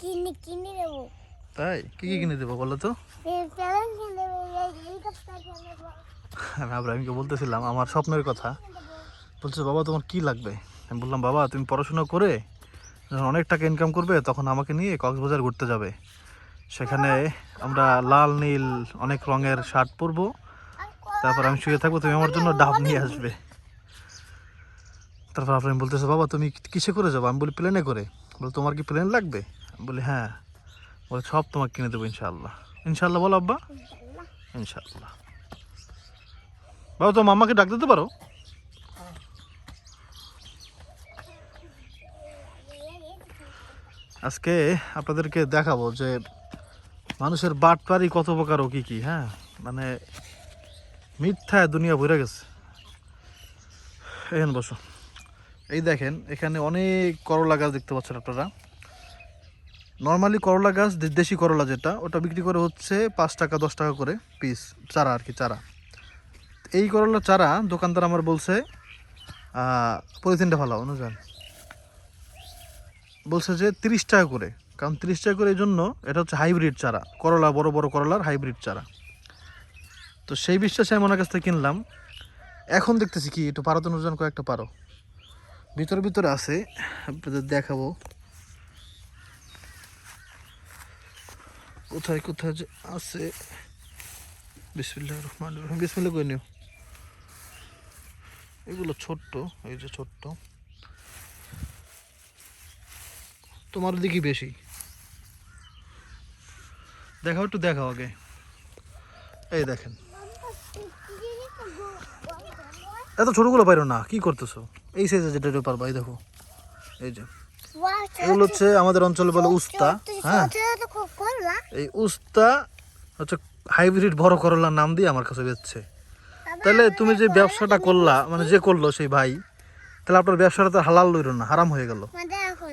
কিনে কিনে দেবো তাই? কি কি কিনে দেবো বলো তো? আমি আব্রাহিমকে বলতেছিলাম? আমার স্বপ্নের কথা। বলছে বাবা তোমার কি লাগবে? আমি বললাম বাবা তুমি পড়াশোনা করে যখন অনেক টাকা ইনকাম করবে তখন আমাকে নিয়ে কক্সবাজার ঘুরতে যাবে। সেখানে আমরা লাল নীল অনেক রঙের শার্ট পরবো। তারপর আমি শুয়ে থাকব তুমি আমার জন্য ডাব নিয়ে আসবে। তারপর আব্রাহিম বলতেছে বাবা তুমি কিসে করে যাব? আমি বলি প্লেনে করে। বলে তোমার কি প্লেন লাগবে? বলি হ্যাঁ বলে সব তোমাকে কিনে দেবো ইনশাল্লাহ ইনশাল্লাহ বলো আব্বা। ইনশাল্লাহ বাবা তো মাম্মাকে ডাক দিতে পারো? আজকে আপনাদেরকে দেখাবো যে মানুষের বাটপারি কত প্রকার ও কি কি হ্যাঁ? মানে মিথ্যায় দুনিয়া ভরে গেছে। এখানে বসো। এই দেখেন এখানে অনেক করলা গাছ দেখতে পাচ্ছেন আপনারা। নর্মালি করলা গাছ দেশি করলা যেটা, ওটা বিক্রি করে হচ্ছে পাঁচ টাকা, দশ টাকা করে পিস চারা আর কি চারা। এই করলা চারা দোকানদার আমার বলছে পলিথিনটা ভালো অনুযান বলছে যে তিরিশ টাকা করে, কারণ তিরিশ টাকা করে এই জন্য এটা হচ্ছে হাইব্রিড চারা করলা বড় বড় করলার হাইব্রিড চারা। তো সেই বিশ্বাসে আমি ওনার কাছ থেকে কিনলাম। এখন দেখতেছি কি, একটু পারো তো অনুযান কয়েকটা পারো। ভিতরে ভিতরে আছে আপনাদের দেখাবো। কোথায় কোথায় যে আছে? বিসমিল্লাহ রহমান রহিম। বিসমিল্লাহ করে নিও? এগুলো ছোট্ট, এই যে ছোট্ট। তোমার দিকে বেশি। দেখাও, একটু দেখাও আগে। এই দেখেন। এত ছোটগুলো পাইরো না, কি করতেছো? এই সাইজে যেটা পারবা, এই দেখো। এই যে। এগুলো হচ্ছে আমাদের অঞ্চলে বলে উস্তা হ্যাঁ। এই উস্তা হচ্ছে হাইব্রিড বড় করলার নাম দিয়ে আমার কাছে বেচছে। তাহলে তুমি যে ব্যবসাটা করলা মানে যে করল সেই ভাই তাহলে আপনার ব্যবসাটা তো হালাল লইল না হারাম হয়ে গেল।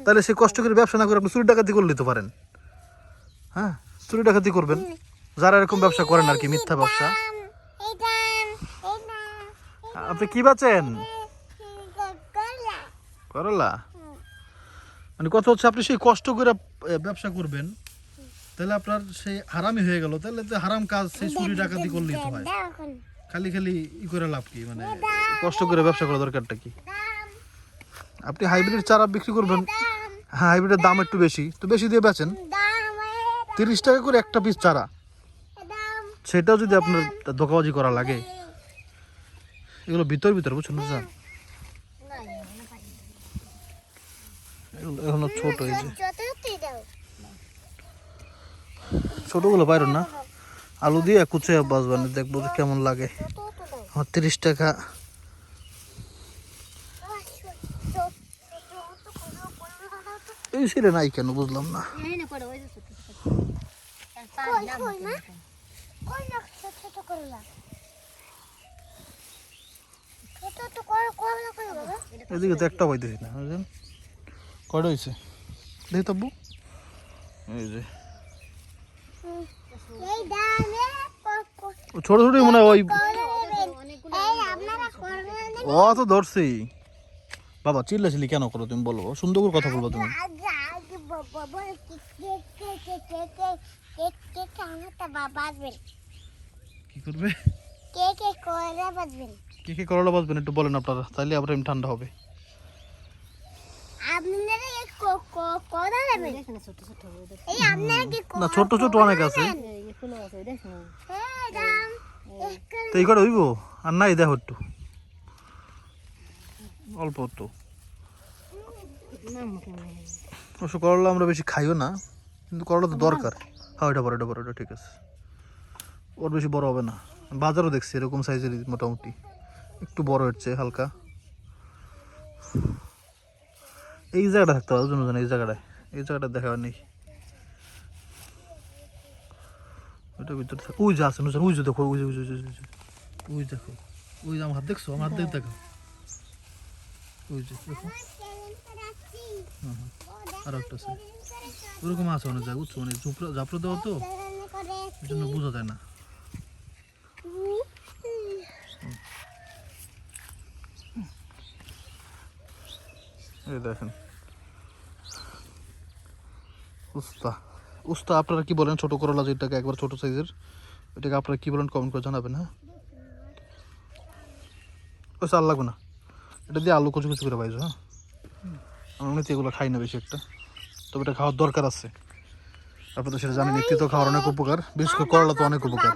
তাহলে সে কষ্ট করে ব্যবসা না করে আপনি চুরি ডাকাতি করে নিতে পারেন। হ্যাঁ চুরি ডাকাতি করবেন। যারা এরকম ব্যবসা করেন আর কি মিথ্যা ব্যবসা। আপনি কি বাঁচেন? করলা? মানে কথা হচ্ছে আপনি সেই কষ্ট করে ব্যবসা করবেন, তাহলে আপনার সেই হারামি হয়ে গেল। তাহলে তো হারাম কাজ সেই চুরি ডাকাতি করলেই তো হয়। খালি খালি ই করে লাভ কি? মানে কষ্ট করে ব্যবসা করা দরকারটা কি? আপনি হাইব্রিড চারা বিক্রি করবেন হ্যাঁ হাইব্রিডের দাম একটু বেশি, তো বেশি দিয়ে বেচেন। তিরিশ টাকা করে একটা পিস চারা। সেটাও যদি আপনার ধোকাবাজি করা লাগে। এগুলো ভিতর ভিতর, বুঝছেন বুঝছেন এখনও ছোট যে। ছোটগুলো বাইর না। আলু দিয়ে কুচে বাজবেন দেখব কেমন লাগে। আমার তিরিশ টাকা। এই ছিল নাই কেন বুঝলাম না। এদিকে তো একটা পাইতেছি না বুঝলেন? কয়টা হয়েছে দেখি তব্বু এই যে। ও ছোট ছোটই মনে হয় ওই ও তো ধরছি। বাবা চিল্লাচিল্লি কেন করো তুমি? বলো সুন্দর করে কথা বলব তুমি। কি করবে? কে কে করে বাজবেন? কে কে করলা বাজবেন একটু বলেন আপনারা তাইলে আবার এমনি ঠান্ডা হবে। আপনারা না ছোট ছোট অনেক আছে। হ্যাঁ তো এই করে হইব? আর নাই দেখো একটু। অল্প একটু। অবশ্য করলা আমরা বেশি খাইও না কিন্তু করলা তো দরকার। হ্যাঁ এটা বড় এটা বড় এটা ঠিক আছে। ওর বেশি বড় হবে না। বাজারও দেখছি এরকম সাইজের মোটামুটি। একটু বড় হচ্ছে হালকা। এই জায়গাটা থাকতে হবে ওজন ওজন এই জায়গাটায়। এই জায়গাটা দেখা নেই ওইটা ভিতরে থাক ওই যে আছে নুসান ওই যে দেখো, ওই যে ওই যে, ওই ওই দেখো। ওই যে আমার হাত দেখছ? আমার হাত দেখে, দেখো। ওই যে, দেখো। আর একটা আছে। ওরকম আছে অনেক জায়গায় বুঝছ? মানে ঝুপড়া ঝাপড়া দেওয়া তো, এই জন্য বোঝা যায় না। এই দেখেন। উস্তা উস্তা, আপনারা কি বলেন ছোট করলা যেটাকে একবার ছোট সাইজের? ওইটাকে আপনারা কি বলেন কমেন্ট করে জানাবেন হ্যাঁ? ওই চাল লাগবে না। এটা দিয়ে আলু কুচু কুচু করে পাইছো হ্যাঁ? আমি এমনিতে এগুলো খাই না বেশি একটা। তবে এটা খাওয়ার দরকার আছে। আপনার তো সেটা জানেন তো খাওয়ার অনেক উপকার। বিশেষ করে করলা তো অনেক উপকার।